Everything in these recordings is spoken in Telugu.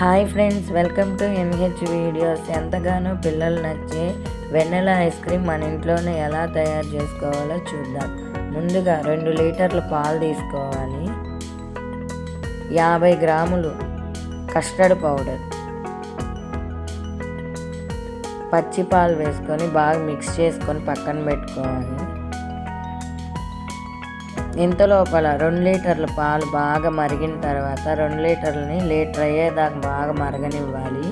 Hi friends welcome to MH videos. ఎంతగానో పిల్లలు నచ్చే వెన్నెల ఐస్ క్రీమ్ మన ఇంట్లోనే ఎలా తయారు చేసుకోవాలో చూద్దాం. ముందుగా రెండు లీటర్ల పాలు తీసుకోవాలి. యాభై గ్రాములు కస్టర్డ్ పౌడర్. పచ్చి పాలు వేసుకొని బాగా మిక్స్ చేసుకొని పక్కన పెట్టుకోవాలి. ఇంత లోపల రెండు లీటర్ల పాలు బాగా మరిగిన తర్వాత రెండు లీటర్లని లీటర్ అయ్యేదాకా బాగా మరగనివ్వాలి.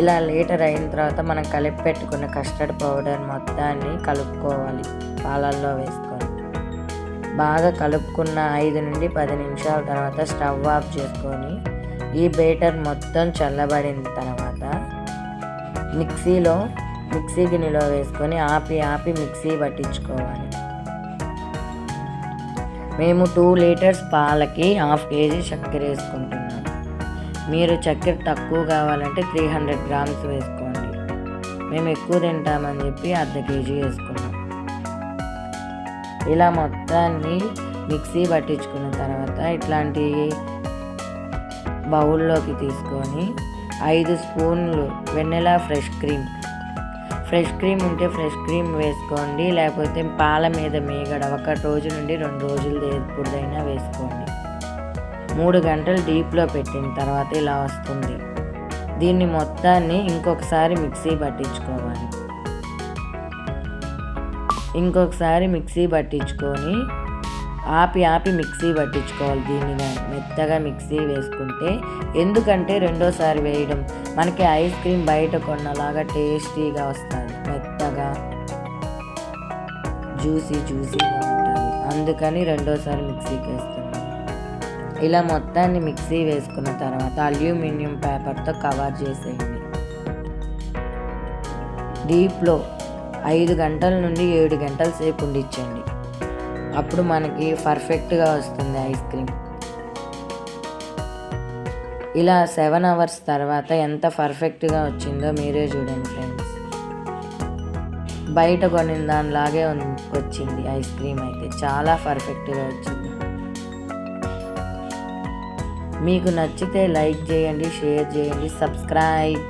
ఇలా లీటర్ అయిన తర్వాత మనం కలిపి పెట్టుకున్న కస్టర్డ్ పౌడర్ మొత్తాన్ని కలుపుకోవాలి పాలల్లో వేసుకొని. బాగా కలుపుకున్న ఐదు నుండి పది నిమిషాల తర్వాత స్టవ్ ఆఫ్ చేసుకొని ఈ బేటర్ మొత్తం చల్లబడిన తర్వాత మిక్సీలో మిక్సీ గిన్నెలో వేసుకొని ఆపి ఆపి మిక్సీ పట్టించుకోవాలి. మేము టూ లీటర్స్ పాలకి హాఫ్ కేజీ చక్కెర వేసుకుంటున్నాం. మీరు చక్కెర తక్కువ కావాలంటే త్రీ హండ్రెడ్ గ్రామ్స్ వేసుకోండి. మేము ఎక్కువ తింటామని చెప్పి అర్ధ కేజీ వేసుకున్నాం. ఇలా మొత్తాన్ని మిక్సీ పట్టించుకున్న తర్వాత ఇట్లాంటి బౌల్లోకి తీసుకొని ఐదు స్పూన్లు వెన్నెలా ఫ్రెష్ క్రీమ్ ఫ్రెష్ క్రీమ్ ఉంటే ఫ్రెష్ క్రీమ్ వేసుకోండి. లేకపోతే పాల మీద మీగడ ఒక రోజు నుండి రెండు రోజులు ఎప్పుడైనా వేసుకోండి. మూడు గంటలు డీప్లో పెట్టిన తర్వాత ఇలా వస్తుంది. దీన్ని మొత్తాన్ని ఇంకొకసారి మిక్సీ పట్టించుకోవాలి. ఇంకొకసారి మిక్సీ పట్టించుకొని ఆపి ఆపి మిక్సీ పట్టించుకోవాలి దీనిని మెత్తగా మిక్సీ వేసుకుంటే. ఎందుకంటే రెండోసారి వేయడం మనకి ఐస్ క్రీమ్ బయట కొన్నలాగా టేస్టీగా వస్తుంది. మెత్తగా జ్యూసీ జ్యూసీగా ఉంటుంది. అందుకని రెండోసారి మిక్సీకి వేస్తున్నాం ఇలా మొత్తాన్ని మిక్సీ వేసుకున్న తర్వాత అల్యూమినియం పేపర్తో కవర్ చేసేయండి. డీప్లో ఐదు గంటల నుండి ఏడు గంటల సేపు ఉండిచ్చండి. అప్పుడు మనకి పర్ఫెక్ట్గా వస్తుంది ఐస్ క్రీమ్ ఇలా సెవెన్ అవర్స్ తర్వాత ఎంత పర్ఫెక్ట్గా వచ్చిందో మీరే చూడండి ఫ్రెండ్స్ బయట కొనిన దానిలాగే వచ్చింది ఐస్ క్రీమ్ అయితే. చాలా పర్ఫెక్ట్గా వచ్చింది. మీకు నచ్చితే లైక్ చేయండి షేర్ చేయండి సబ్స్క్రైబ్